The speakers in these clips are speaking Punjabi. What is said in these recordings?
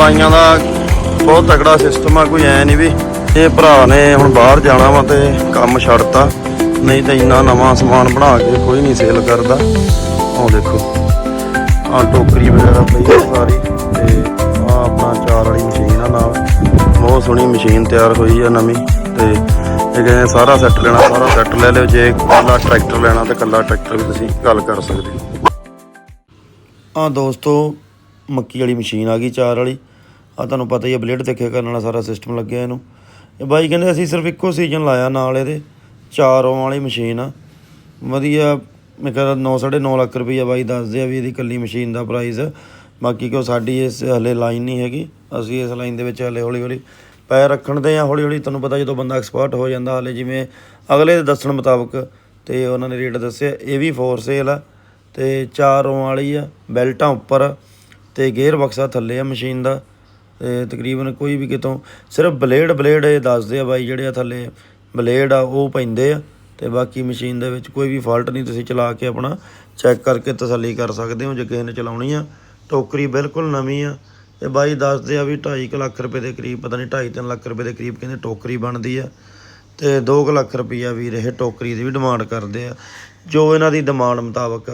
ਬਾਈਆਂ ਦਾ ਬਹੁਤ ਤਕੜਾ ਸਿਸਟਮ ਆ, ਕੋਈ ਐ ਨਹੀਂ ਵੀ ਇਹ ਭਰਾ ਨੇ ਹੁਣ ਬਾਹਰ ਜਾਣਾ ਵਾ ਤੇ ਕੰਮ ਛੱਡਤਾ। ਨਹੀਂ ਤਾਂ ਇੰਨਾ ਨਵਾਂ ਸਮਾਨ ਬਣਾ ਕੇ ਕੋਈ ਨਹੀਂ ਸੇਲ ਕਰਦਾ। ਆਹ ਦੇਖੋ ਆ ਟੋਕਰੀ ਵਗੈਰਾ ਪਈ ਆ ਸਾਰੀ ਤੇ ਆ ਆਪਣਾ ਚਾਰ ਵਾਲੀ ਮਸ਼ੀਨ ਆ ਨਾਲ। ਬਹੁਤ ਸੋਹਣੀ ਮਸ਼ੀਨ ਤਿਆਰ ਹੋਈ ਆ ਨਵੀਂ ਤੇ ਇਹ ਕਹਿੰਦੇ ਸਾਰਾ ਸੈੱਟ ਲੈਣਾ, ਸਾਰਾ ਸੈੱਟ ਲੈ ਲਿਓ। ਜੇ ਕੱਲਾ ਟਰੈਕਟਰ ਲੈਣਾ ਤਾਂ ਕੱਲਾ ਟਰੈਕਟਰ ਵੀ ਤੁਸੀਂ ਗੱਲ ਕਰ ਸਕਦੇ ਹੋ। ਆ ਦੋਸਤੋ, ਮੱਕੀ ਵਾਲੀ ਮਸ਼ੀਨ ਆ ਗਈ ਚਾਰ ਵਾਲੀ। ਆ ਤੁਹਾਨੂੰ ਪਤਾ ਹੀ ਹੈ ਬਲੇਡ ਤੇ ਖੇ ਕਰਨ ਵਾਲਾ ਸਾਰਾ ਸਿਸਟਮ ਲੱਗਿਆ ਇਹਨੂੰ। ਇਹ ਬਾਈ ਕਹਿੰਦੇ ਅਸੀਂ ਸਿਰਫ ਇੱਕੋ ਸੀਜ਼ਨ ਲਾਇਆ ਨਾਲ ਇਹਦੇ, ਚਾਰੋਂ ਵਾਲੀ ਮਸ਼ੀਨ ਆ। ਵਧੀਆ, ਮੈਂ ਕਹਿੰਦਾ 9 9.5 ਲੱਖ ਰੁਪਈਆ ਬਾਈ ਦੱਸਦੇ ਆ ਵੀ ਇਹਦੀ ਕੱਲੀ ਮਸ਼ੀਨ ਦਾ ਪ੍ਰਾਈਸ ਬਾਕੀ ਕਿਉਂ ਸਾਡੀ ਇਸ ਹਲੇ ਲਾਈਨ ਨਹੀਂ ਹੈਗੀ, ਅਸੀਂ ਇਸ ਲਾਈਨ ਦੇ ਵਿੱਚ ਹਲੇ ਹੌਲੀ ਹੌਲੀ ਪੈਰ ਰੱਖਣ ਦੇ ਆ ਹੌਲੀ ਹੌਲੀ ਤੁਹਾਨੂੰ ਪਤਾ ਜਦੋਂ ਬੰਦਾ ਐਕਸਪਰਟ ਹੋ ਜਾਂਦਾ, ਹਲੇ ਜਿਵੇਂ ਅਗਲੇ ਦੇ ਦੱਸਣ ਮੁਤਾਬਕ ਤੇ ਉਹਨਾਂ ਨੇ ਰੇਟ ਦੱਸਿਆ, ਇਹ ਵੀ ਫੋਰ ਸੇਲ ਆ। ਤੇ ਚਾਰ ਰੋਂ ਵਾਲੀ ਆ, ਬੈਲਟਾਂ ਉੱਪਰ ਤੇ ਗੇਅਰ ਬਕਸਾ ਥੱਲੇ ਆ ਮਸ਼ੀਨ ਦਾ। ਤੇ ਤਕਰੀਬਨ ਕੋਈ ਵੀ ਕਿਤੋਂ, ਸਿਰਫ ਬਲੇਡ ਬਲੇਡ ਇਹ ਦੱਸਦੇ ਆ ਬਾਈ ਜਿਹੜੇ ਆ ਥੱਲੇ ਬਲੇਡ ਆ, ਉਹ ਪੈਂਦੇ ਆ ਤੇ ਬਾਕੀ ਮਸ਼ੀਨ ਦੇ ਵਿੱਚ ਕੋਈ ਵੀ ਫਾਲਟ ਨਹੀਂ, ਤੁਸੀਂ ਚਲਾ ਕੇ ਆਪਣਾ ਚੈੱਕ ਕਰਕੇ ਤਸੱਲੀ ਕਰ ਸਕਦੇ ਹੋ ਜੇ ਕਿਸੇ ਨੇ ਚਲਾਉਣੀ ਆ। ਟੋਕਰੀ ਬਿਲਕੁਲ ਨਵੀਂ ਆ ਤੇ ਬਾਈ ਦੱਸਦੇ ਆ ਵੀ 2.5 ਲੱਖ ਰੁਪਏ ਦੇ ਕਰੀਬ, ਪਤਾ ਨਹੀਂ 2.5 ਲੱਖ ਰੁਪਏ ਦੇ ਕਰੀਬ ਕਹਿੰਦੇ ਟੋਕਰੀ ਬਣਦੀ ਆ ਤੇ 2 ਲੱਖ ਰੁਪਈਆ ਵੀਰ ਇਹ ਟੋਕਰੀ ਦੀ ਵੀ ਡਿਮਾਂਡ ਕਰਦੇ ਆ। ਜੋ ਇਹਨਾਂ ਦੀ ਡਿਮਾਂਡ ਮੁਤਾਬਕ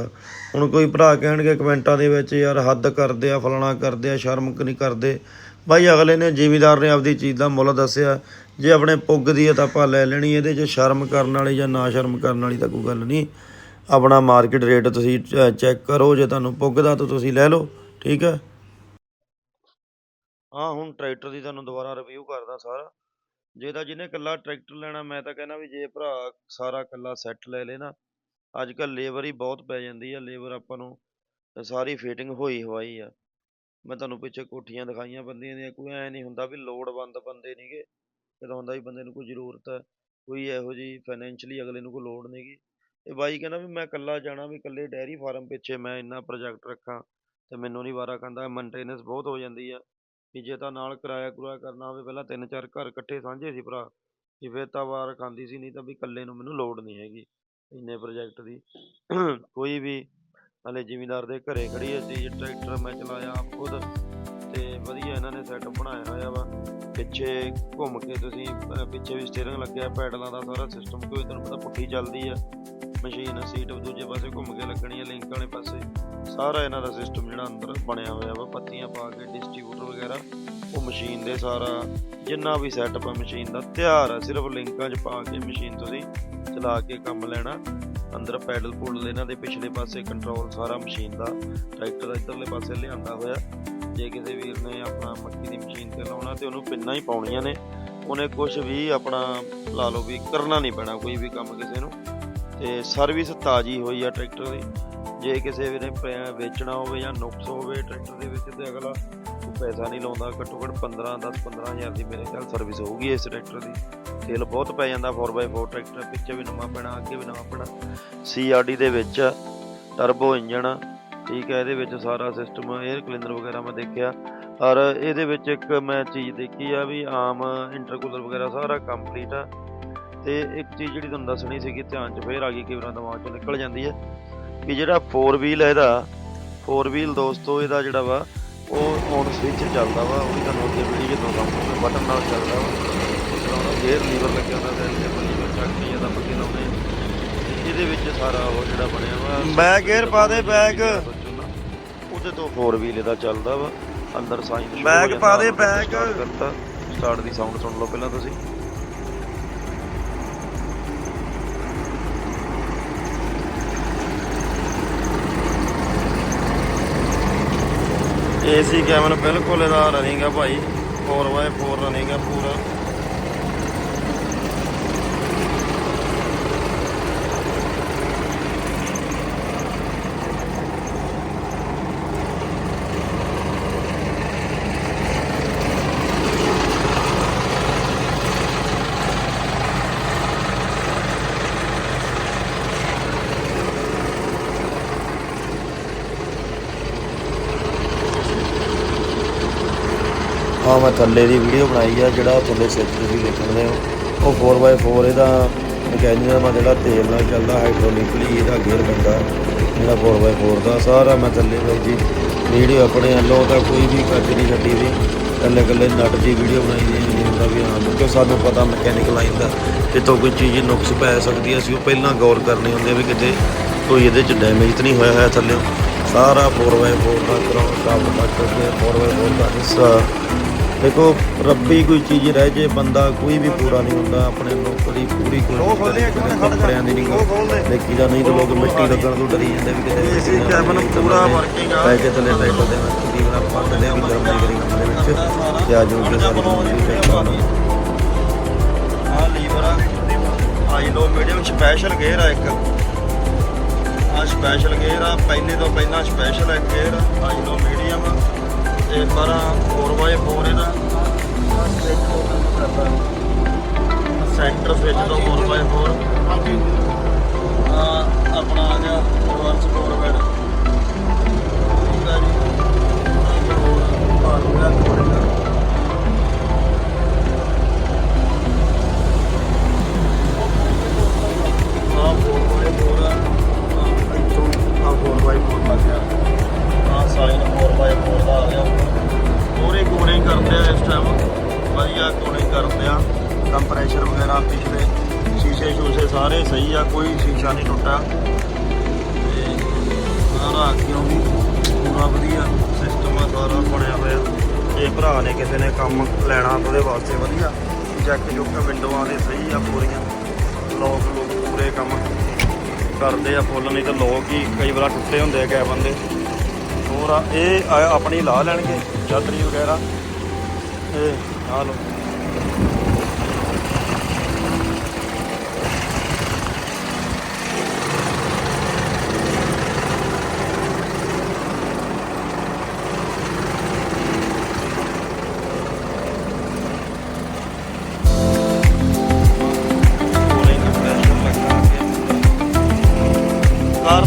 ਹੁਣ ਕੋਈ ਭਰਾ ਕਹਿਣਗੇ ਕਮੈਂਟਾਂ ਦੇ ਵਿੱਚ, ਯਾਰ ਹੱਦ ਕਰਦੇ ਆ, ਫਲਾਣਾ ਕਰਦੇ ਆ, ਸ਼ਰਮ ਕ ਨਹੀਂ ਕਰਦੇ। ਬਾਈ, ਅਗਲੇ ਨੇ ਜ਼ਿਮੀਦਾਰ ਨੇ ਆਪਦੀ ਚੀਜ਼ ਦਾ ਮੁੱਲ ਦੱਸਿਆ। ਜੇ ਆਪਣੇ ਪੁੱਗ ਦੀ ਹੈ ਤਾਂ ਆਪਾਂ ਲੈ ਲੈਣੀ, ਇਹਦੇ 'ਚ ਸ਼ਰਮ ਕਰਨ ਵਾਲੀ ਜਾਂ ਨਾ ਸ਼ਰਮ ਕਰਨ ਵਾਲੀ ਤਾਂ ਕੋਈ ਗੱਲ ਨਹੀਂ। ਆਪਣਾ ਮਾਰਕੀਟ ਰੇਟ ਤੁਸੀਂ ਚੈੱਕ ਕਰੋ, ਜੇ ਤੁਹਾਨੂੰ ਪੁੱਗਦਾ ਤਾਂ ਤੁਸੀਂ ਲੈ ਲਓ, ਠੀਕ ਹੈ ਹਾਂ, ਹੁਣ ਟਰੈਕਟਰ ਦੀ ਤੁਹਾਨੂੰ ਦੁਬਾਰਾ ਰਿਵਿਊ ਕਰਦਾ ਸਾਰਾ। ਜੇ ਤਾਂ ਜਿਹਨੇ ਇਕੱਲਾ ਟਰੈਕਟਰ ਲੈਣਾ, ਮੈਂ ਤਾਂ ਕਹਿੰਦਾ ਵੀ ਜੇ ਭਰਾ ਸਾਰਾ ਇਕੱਲਾ ਸੈੱਟ ਲੈ ਲੇ ਨਾ ਅੱਜ ਕੱਲ੍ਹ ਲੇਬਰ ਹੀ ਬਹੁਤ ਪੈ ਜਾਂਦੀ ਆ, ਲੇਬਰ ਆਪਾਂ ਨੂੰ ਸਾਰੀ ਫਿਟਿੰਗ ਹੋਈ ਹਵਾਈ ਆ। ਮੈਂ ਤੁਹਾਨੂੰ ਪਿੱਛੇ ਕੋਠੀਆਂ ਦਿਖਾਈਆਂ ਬੰਦੀਆਂ ਦੀਆਂ, ਕੋਈ ਐ ਨਹੀਂ ਹੁੰਦਾ ਵੀ ਲੋੜਵੰਦ ਬੰਦੇ ਨਹੀਂਗੇ ਜਦੋਂ ਹੁੰਦਾ ਵੀ ਬੰਦੇ ਨੂੰ ਕੋਈ ਜ਼ਰੂਰਤ ਹੈ ਕੋਈ ਇਹੋ ਜਿਹੀ ਫਾਈਨੈਂਸ਼ਲੀ ਅਗਲੇ ਨੂੰ ਕੋਈ ਲੋੜ ਨਹੀਂਗੀ ਤੇ ਬਾਈ ਕਹਿੰਦਾ ਵੀ ਮੈਂ ਇਕੱਲਾ ਜਾਣਾ, ਵੀ ਇਕੱਲੇ ਡੈਰੀ ਫਾਰਮ ਪਿੱਛੇ ਮੈਂ ਇੰਨਾ ਪ੍ਰੋਜੈਕਟ ਰੱਖਾਂ ਤੇ ਮੈਨੂੰ ਨਹੀਂ ਵਾਰਾ ਖਾਂਦਾ ਮੇਨਟੇਨੈਂਸ ਬਹੁਤ ਹੋ ਜਾਂਦੀ ਆ ਕਿ ਜੇ ਤਾਂ ਨਾਲ ਕਿਰਾਇਆ ਕਰੂਆ ਕਰਨਾ ਹੋਵੇ, ਪਹਿਲਾਂ ਤਿੰਨ ਚਾਰ ਘਰ ਇਕੱਠੇ ਸਾਂਝੇ ਸੀ ਭਰਾ ਕਿ ਫਿਰ ਤਾਂ ਵਾਰ ਖਾਂਦੀ ਸੀ, ਨਹੀਂ ਤਾਂ ਵੀ ਇਕੱਲੇ ਨੂੰ ਮੈਨੂੰ ਲੋੜ ਨਹੀਂ ਹੈਗੀ। ਇੰਨੇ ਪ੍ਰੋਜੈਕਟ ਦੀ। ਕੋਈ ਵੀ ਹਲੇ ਜ਼ਿਮੀਂਦਾਰ ਦੇ ਘਰੇ ਖੜੀ ਹੈ ਟਰੈਕਟਰ ਮੈਂ ਚਲਾਇਆ ਖੁਦ ਤੇ ਵਧੀਆ ਇਹਨਾਂ ਨੇ ਸੈਟਅਪ ਬਣਾਇਆ ਹੋਇਆ ਵਾ। ਪਿੱਛੇ ਘੁੰਮ ਕੇ ਤੁਸੀਂ ਪਿੱਛੇ ਵੀ ਸਟੀਅਰਿੰਗ ਲੱਗਿਆ, ਪੈਡਲਾਂ ਦਾ ਸਾਰਾ ਸਿਸਟਮ ਕੋਈ ਤੁਹਾਨੂੰ ਪਤਾ ਪੁੱਠੀ ਚੱਲਦੀ ਆ। ਮਸ਼ੀਨ, ਸੀਟ ਦੂਜੇ ਪਾਸੇ ਘੁੰਮ ਕੇ ਲੱਗਣੀ ਆ ਲਿੰਕ ਵਾਲੇ ਪਾਸੇ। ਸਾਰਾ ਇਹਨਾਂ ਦਾ ਸਿਸਟਮ ਜਿਹੜਾ ਅੰਦਰ ਬਣਿਆ ਹੋਇਆ ਵਾ, ਪੱਤੀਆਂ ਪਾ ਕੇ ਡਿਸਟ੍ਰੀਬਿਊਟਰ ਵਗੈਰਾ। ਉਹ ਮਸ਼ੀਨ ਦੇ ਸਾਰਾ ਜਿੰਨਾ ਵੀ ਸੈਟਅਪ ਆ ਮਸ਼ੀਨ ਦਾ, ਤਿਆਰ ਆ। ਸਿਰਫ ਲਿੰਕਾਂ 'ਚ ਪਾ ਕੇ ਮਸ਼ੀਨ ਤੁਸੀਂ ਚਲਾ ਕੇ ਕੰਮ ਲੈਣਾ, ਅੰਦਰ ਪੈਡਲ ਪੁੱਲ ਇਹਨਾਂ ਦੇ ਪਿਛਲੇ ਪਾਸੇ ਕੰਟਰੋਲ ਸਾਰਾ ਮਸ਼ੀਨ ਦਾ ਟਰੈਕਟਰ ਦਾ ਇੱਧਰਲੇ ਪਾਸੇ ਲਿਆਂਦਾ ਹੋਇਆ। ਜੇ ਕਿਸੇ ਵੀਰ ਨੇ ਆਪਣਾ ਮੱਕੀ ਦੀ ਮਸ਼ੀਨ ਤੇ ਲਾਉਣਾ ਤੇ ਉਹਨੂੰ ਪਿੰਨਾਂ ਹੀ ਪਾਉਣੀਆਂ ਨੇ, ਉਹਨੇ ਕੁਝ ਵੀ ਆਪਣਾ ਲਾ ਲਓ ਵੀ ਕਰਨਾ ਨਹੀਂ ਪੈਣਾ ਕੋਈ ਵੀ ਕੰਮ ਕਿਸੇ ਨੂੰ। ਤੇ ਸਰਵਿਸ ਤਾਜ਼ੀ ਹੋਈ ਆ ਟਰੈਕਟਰ ਦੀ। ਜੇ ਕਿਸੇ ਵੀਰ ਨੇ ਪ- ਵੇਚਣਾ ਹੋਵੇ ਜਾਂ ਨੁਕਸ ਹੋਵੇ ਟਰੈਕਟਰ ਦੇ ਵਿੱਚ ਤੇ ਅਗਲਾ ਪੈਸਾ ਨਹੀਂ ਲਾਉਂਦਾ, ਘੱਟੋ ਘੱਟ 15 10 15000 ਦੀ ਮੇਰੇ ਖਿਆਲ ਸਰਵਿਸ ਹੋਊਗੀ ਇਸ ਟਰੈਕਟਰ ਦੀ। ਤੇਲ ਬਹੁਤ ਪੈ ਜਾਂਦਾ 4x4 ਟਰੈਕਟਰ ਪਿੱਛੇ ਵੀ ਨਵਾਂ ਪੈਣਾ, ਅੱਗੇ ਵੀ ਨਵਾਂ ਪੈਣਾ। ਸੀਆਰਡੀ ਦੇ ਵਿੱਚ ਟਰਬੋ ਇੰਜਨ ਠੀਕ ਹੈ, ਇਹਦੇ ਵਿੱਚ ਸਾਰਾ ਸਿਸਟਮ 에ਅਰ ਕਲੀਨਰ ਵਗੈਰਾ ਮੈਂ ਦੇਖਿਆ। ਔਰ ਇਹਦੇ ਵਿੱਚ ਇੱਕ ਮੈਂ ਚੀਜ਼ ਦੇਖੀ ਆ ਵੀ ਆਮ ਇੰਟਰਕੂਲਰ ਵਗੈਰਾ ਸਾਰਾ ਕੰਪਲੀਟ ਆ। ਤੇ ਇੱਕ ਚੀਜ਼ ਜਿਹੜੀ ਤੁਹਾਨੂੰ ਦੱਸਣੀ ਸੀਗੀ, ਧਿਆਨ 'ਚ ਫੇਰ ਆ ਗਈ ਕਈ ਵਾਰ ਦਿਮਾਗ 'ਚੋਂ ਨਿਕਲ ਜਾਂਦੀ ਹੈ ਕਿ ਜਿਹੜਾ 4 ਵੀਲ ਹੈ ਇਹਦਾ 4 ਵੀਲ ਦੋਸਤੋ, ਇਹਦਾ ਜਿਹੜਾ ਵਾ, ਉਹ ਔਨ ਸਵਿਚ ਚੱਲਦਾ ਵਾ, ਉਹ ਵੀ ਤੁਹਾਨੂੰ ਅੱਗੇ ਵੀਡੀਓ 'ਚ ਦਿਖਾਉਂਗਾ ਬਟਨ ਨਾਲ ਚੱਲਦਾ ਵਾ। ਗੇਅਰ ਲੀਵਰ ਲੱਗਿਆ ਹੁੰਦਾ ਤੇ ਲੀਵਰ ਲੀਵਰ ਚੱਕ ਕੇ ਇਹਦਾ ਪੱਕੇ ਲਾਉਂਦੇ ਆ। ਇਹਦੇ ਵਿੱਚ ਸਾਰਾ ਉਹ ਜਿਹੜਾ ਬਣਿਆ ਵਾ ਬੈਕ ਗੇਅਰ ਪਾ ਦੇ ਬੈਕ ਉਹਦੇ ਤੋਂ 4 ਵੀਲ ਇਹਦਾ ਚੱਲਦਾ ਵਾ ਅੰਦਰ ਸਾਈਨ ਬੈਕ ਪਾ ਦੇ ਬੈਕ ਕਰਤਾ। ਸਟਾਰਟ ਦੀ ਸਾਊਂਡ ਸੁਣ ਲਓ ਪਹਿਲਾਂ ਤੁਸੀਂ। ਏਸੀ ਕੈਮਨ ਬਿਲਕੁਲ ਇਹਦਾ ਰਨਿੰਗ ਆ ਭਾਈ। 4x4 ਰਨਿੰਗ ਆ ਪੂਰਾ। ਹਾਂ, ਮੈਂ ਥੱਲੇ ਦੀ ਵੀਡੀਓ ਬਣਾਈ ਆ, ਜਿਹੜਾ ਥੱਲੇ ਸਿਰ ਤੁਸੀਂ ਦੇਖਦੇ ਹੋ। ਉਹ 4x4 ਇਹਦਾ ਮਕੈਨਿਜ਼ਮ ਆ, ਜਿਹੜਾ ਤੇਲ ਨਾਲ ਚੱਲਦਾ ਹਾਈਡ੍ਰੋਲਿਕਲੀ ਇਹਦਾ ਗੇਅਰ ਬੰਦਾ ਜਿਹੜਾ 4x4 ਦਾ। ਸਾਰਾ ਮੈਂ ਥੱਲੇ ਬਾਈ ਜੀ ਵੀਡੀਓ ਆਪਣੇ ਵੱਲੋਂ ਤਾਂ ਕੋਈ ਵੀ ਕੱਜ ਨਹੀਂ ਛੱਡੀ ਦੀ ਕੱਲੇ ਕੱਲੇ ਨਟ ਦੀ ਵੀਡੀਓ ਬਣਾਈ ਦੀ ਜਿੰਦਾ ਵੀ ਹਾਂ ਕਿਉਂਕਿ ਸਾਨੂੰ ਪਤਾ ਮਕੈਨਿਕ ਲਾਈਨ ਦਾ ਕਿਤੋਂ ਕੋਈ ਚੀਜ਼ ਨੁਕਸ ਪੈ ਸਕਦੀ ਹੈ। ਅਸੀਂ ਉਹ ਪਹਿਲਾਂ ਗੌਰ ਕਰਨੀ ਹੁੰਦੀ ਹੈ ਵੀ ਕਿਤੇ ਕੋਈ ਇਹਦੇ ਚ ਡੈਮੇਜ ਤਾਂ ਨਹੀਂ ਹੋਇਆ ਹੋਇਆ ਥੱਲੇ। ਸਾਰਾ 4x4 ਦਾ ਗਰਾਊਂਡ ਸ਼ਾਫਟ ਤੱਕ ਤੇ 4x4 ਦਾ ਹਿੱਸਾ। ਦੇਖੋ ਰੱਬੀ ਕੋਈ ਚੀਜ਼ ਰਹਿ ਜੇ ਬੰਦਾ ਕੋਈ ਵੀ ਪੂਰਾ ਨਹੀਂ ਹੁੰਦਾ ਆਪਣੇ ਨੌਕਰੀ ਪੂਰੀ ਕੱਪੜਿਆਂ ਦੀ ਨਹੀਂ ਦੇਖੀ ਦਾ ਨਹੀਂ ਤਾਂ ਲੋਕ ਮਿੱਟੀ ਲੱਗਣ ਤੋਂ ਡਰੀ ਜਾਂਦੇ ਵੀ ਕਿਤੇ AC cabin ਪੂਰਾ working ਆ। ਪੈ ਕੇ ਥੱਲੇ ਟਾਈਟਲ ਦੇ ਵਿੱਚ ਤਕਰੀਬਨ ਪੱਟਦੇ ਵੀ ਗਰਮ ਕਰੀ ਦੇ ਵਿੱਚ। ਤੇ ਆ ਜੋ ਕਿ ਸਾਰੀ ਆ ਲੀਵਰ ਆ। High low medium special gear ਆ ਇੱਕ। ਆ ਸਪੈਸ਼ਲ ਗੇਅਰ ਆ ਪਹਿਲੇ ਤੋਂ ਪਹਿਲਾਂ ਸਪੈਸ਼ਲ ਇੱਕ ਗੇਅਰ ਹਾਈ ਲੋ ਮੀਡੀਅਮ ਤੇ ਪਰ 4x4 ਇਹਦਾ। ਸੈਂਟਰ ਸਵਿਚ ਤੋਂ 4x4 ਆ ਆਪਣਾ ਆ ਗਿਆ ਰਿਵਰਸ ਫੋਰਵਰਡ ਠੀਕ ਆ ਜੀ। ਆ ਹੋਰ ਭਾਗ ਮੇਰਾ ਕੋਡਿੰਗ ਆ। 4x4 ਆ ਆਹ ਇੱਥੋਂ ਆ 4x4 ਲੱਗ ਗਿਆ। ਆ ਸਾਈਨ 4x4 ਕਰਦੇ ਆ ਇਸ ਟਾਈਮ ਵਧੀਆ ਕੋਲਿੰਗ ਕਰਦੇ ਆ। ਕੰਪਰੈਸ਼ਰ ਵਗੈਰਾ ਪਿਛਲੇ ਸ਼ੀਸ਼ੇ ਸ਼ੂਸ਼ੇ ਸਾਰੇ ਸਹੀ ਆ, ਕੋਈ ਸ਼ੀਸ਼ਾ ਨਹੀਂ ਟੁੱਟਾ। ਤੇ ਸਾਰਾ ਅੱਗਿਓਂ ਵੀ ਪੂਰਾ ਵਧੀਆ ਸਿਸਟਮ ਆ, ਸਾਰਾ ਬਣਿਆ ਹੋਇਆ। ਇਹ ਭਰਾ ਨੇ ਕਿਸੇ ਨੇ ਕੰਮ ਲੈਣਾ ਉਹਦੇ ਵਾਸਤੇ ਵਧੀਆ। ਚੈੱਕ ਚੁੱਕ ਵਿੰਡੋਆਂ ਦੇ ਸਹੀ ਆ ਪੂਰੀਆਂ। ਲੋਕ ਲੋਕ ਪੂਰੇ ਕੰਮ ਕਰਦੇ ਆ ਫੁੱਲ ਨਹੀਂ ਤਾਂ ਲੋਕ ਹੀ ਕਈ ਵਾਰ ਟੁੱਟੇ ਹੁੰਦੇ ਆ ਕੈਬਨ ਬੰਦੇ ਹੋਰ ਇਹ ਆਪਣੀ ਲਾ ਲੈਣਗੇ, ਚਾਦਰੀ ਵਗੈਰਾ। ਇਹ ਆ ਲੋ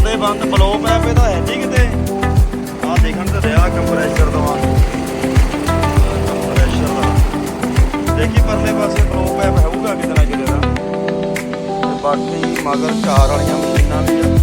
ਕਰਦੇ ਬੰਦ ਬਲੋ ਪੈਪ ਇਹਦਾ ਹੈ ਜੀ ਕਿਤੇ ਆ ਦੇਖਣ ਤੇ ਰਿਹਾ ਕੰਪਰੈਸਰ ਬਾਕੀ ਮਗਰ ਚਾਰ ਵਾਲੀਆਂ ਮਸ਼ੀਨਾਂ ਵੀ ਆ।